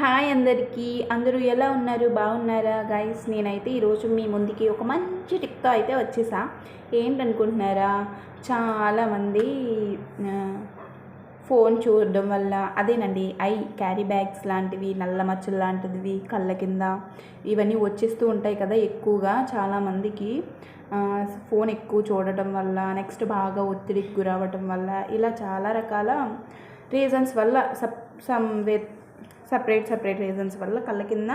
Hi అందరికీ. అందరూ ఎలా ఉన్నారు? బాగున్నారా? గైస్ నేనైతే ఈరోజు మీ ముందుకి ఒక మంచి టిక్తో అయితే వచ్చేసా. ఏంటనుకుంటున్నారా? చాలామంది ఫోన్ చూడడం వల్ల అదేనండి ఐ క్యారీ బ్యాగ్స్ లాంటివి నల్ల మచ్చలు లాంటివి కళ్ళ కింద ఇవన్నీ వచ్చేస్తూ ఉంటాయి కదా ఎక్కువగా చాలామందికి. ఫోన్ ఎక్కువ చూడటం వల్ల నెక్స్ట్ బాగా ఒత్తిడికి గురవటం వల్ల ఇలా చాలా రకాల రీజన్స్ వల్ల సబ్ సమ్ సపరేట్ సపరేట్ రీజన్స్ వల్ల కళ్ళ కింద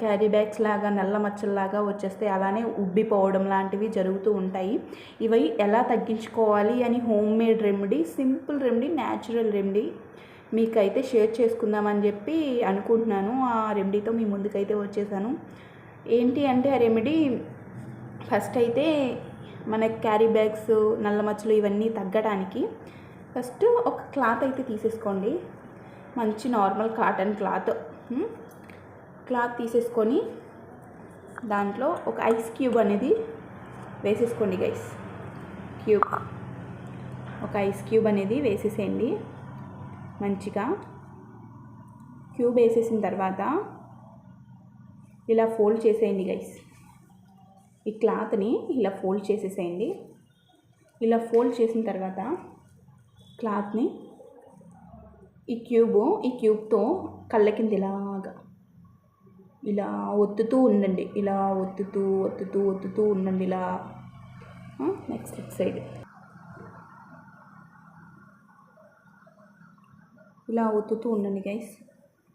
క్యారీ బ్యాగ్స్ లాగా నల్ల మచ్చల్లాగా వచ్చేస్తే అలానే ఉబ్బిపోవడం లాంటివి జరుగుతూ ఉంటాయి. ఇవి ఎలా తగ్గించుకోవాలి అని home made remedy simple remedy natural remedy మీకైతే షేర్ చేసుకుందామని చెప్పి అనుకుంటున్నాను. ఆ రెమెడీతో మీ ముందుకైతే వచ్చేసాను. ఏంటి అంటే ఆ రెమెడీ ఫస్ట్ అయితే మన క్యారీ బ్యాగ్స్ నల్ల మచ్చలు ఇవన్నీ తగ్గడానికి ఫస్ట్ ఒక క్లాత్ అయితే తీసేసుకోండి. మంచి నార్మల్ కాటన్ క్లాత్. క్లాత్ తీసేసుకొని దాంట్లో ఒక ఐస్ క్యూబ్ అనేది వేసేసుకోండి గైస్ క్యూబ్. ఒక ఐస్ క్యూబ్ అనేది వేసేసేయండి. మంచిగా. క్యూబ్ వేసేసిన తర్వాత ఇలా ఫోల్డ్ చేసేయండి గైస్ ఈ క్లాత్ని ఇలా ఫోల్డ్ చేసేసేయండి. ఇలా ఫోల్డ్ చేసిన తర్వాత క్లాత్ని ఈ క్యూబు ఈ క్యూబ్తో కళ్ళ కింద ఇలాగా ఇలా ఒత్తుతూ ఉండండి. ఇలా ఒత్తుతూ ఒత్తుతూ ఒత్తుతూ ఉండండి. ఇలా నెక్స్ట్ ఇట్ సైడ్ ఇలా ఒత్తుతూ ఉండండి గైస్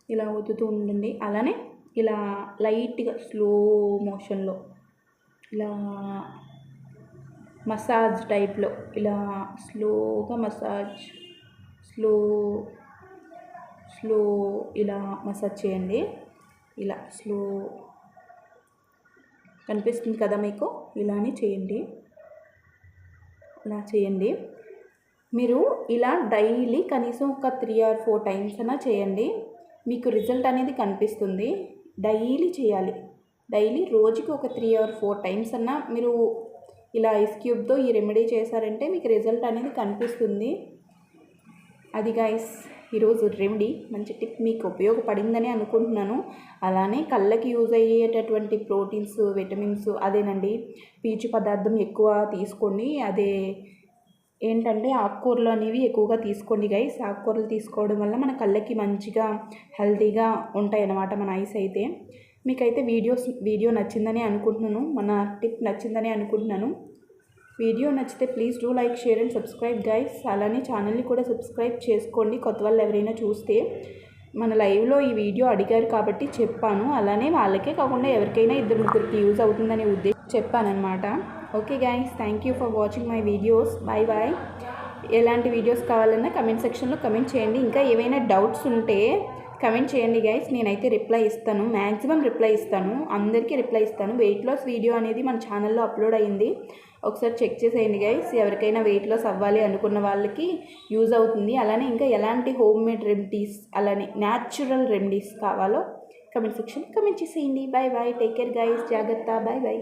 ఇలా ఒత్తుతూ ఉండండి. అలానే ఇలా లైట్గా స్లో మోషన్లో ఇలా మసాజ్ టైప్లో ఇలా స్లోగా మసాజ్ స్లో స్లో ఇలా మసాజ్ చేయండి. ఇలా స్లో కనిపిస్తుంది కదా మీకు? ఇలానే చేయండి. ఇలా చేయండి. మీరు ఇలా డైలీ కనీసం ఒక త్రీ ఆర్ ఫోర్ టైమ్స్ అయినా చేయండి. మీకు రిజల్ట్ అనేది కనిపిస్తుంది. డైలీ చేయాలి. డైలీ రోజుకి ఒక త్రీ ఆర్ ఫోర్ టైమ్స్ అన్నా మీరు ఇలా ఐస్ క్యూబ్తో ఈ రెమెడీ చేశారంటే మీకు రిజల్ట్ అనేది కనిపిస్తుంది. అది గైస్ ఈరోజు రెమెడీ. మంచి టిప్ మీకు ఉపయోగపడిందని అనుకుంటున్నాను. అలానే కళ్ళకి యూజ్ అయ్యేటటువంటి ప్రోటీన్స్ విటమిన్స్ అదేనండి. పీచు పదార్థం ఎక్కువ తీసుకోండి. అదే ఏంటంటే ఆకుకూరలు అనేవి ఎక్కువగా తీసుకోండి గైస్ ఆకుకూరలు తీసుకోవడం వల్ల మన కళ్ళకి మంచిగా హెల్తీగా ఉంటాయి అన్నమాట మన ఐస్ అయితే. మీకైతే వీడియోస్ వీడియో నచ్చిందని అనుకుంటున్నాను. మన టిప్ నచ్చిందని అనుకుంటున్నాను. వీడియో నచ్చితే please do like share and subscribe guys. అలానే ఛానల్ని కూడా సబ్స్క్రైబ్ చేసుకోండి. కొత్త వాళ్ళు ఎవరైనా చూస్తే మన లైవ్లో ఈ వీడియో అడిగారు కాబట్టి చెప్పాను. అలానే వాళ్ళకే కాకుండా ఎవరికైనా ఇద్దరు ముగ్గురికి యూజ్ అవుతుందనే ఉద్దేశం చెప్పానమాట okay guys thank you for watching my videos. Bye bye. ఎలాంటి వీడియోస్ కావాలన్నా కమెంట్ సెక్షన్లో కమెంట్ చేయండి. ఇంకా ఏవైనా డౌట్స్ ఉంటే కమెంట్ చేయండి గైస్. నేనైతే రిప్లై ఇస్తాను. మ్యాక్సిమం రిప్లై ఇస్తాను. అందరికీ రిప్లై ఇస్తాను. వెయిట్ లాస్ వీడియో అనేది మన ఛానల్లో అప్లోడ్ అయింది. ఒకసారి చెక్ చేసేయండి గైస్ ఎవరికైనా వెయిట్ లాస్ అవ్వాలి అనుకున్న వాళ్ళకి యూజ్ అవుతుంది. అలానే ఇంకా ఎలాంటి హోమ్ మేడ్ రెమెడీస్ అలానే న్యాచురల్ రెమెడీస్ కావాలో కమెంట్ సెక్షన్ కమెంట్ చేసేయండి. Bye bye take care guys జాగ్రత్త. Bye bye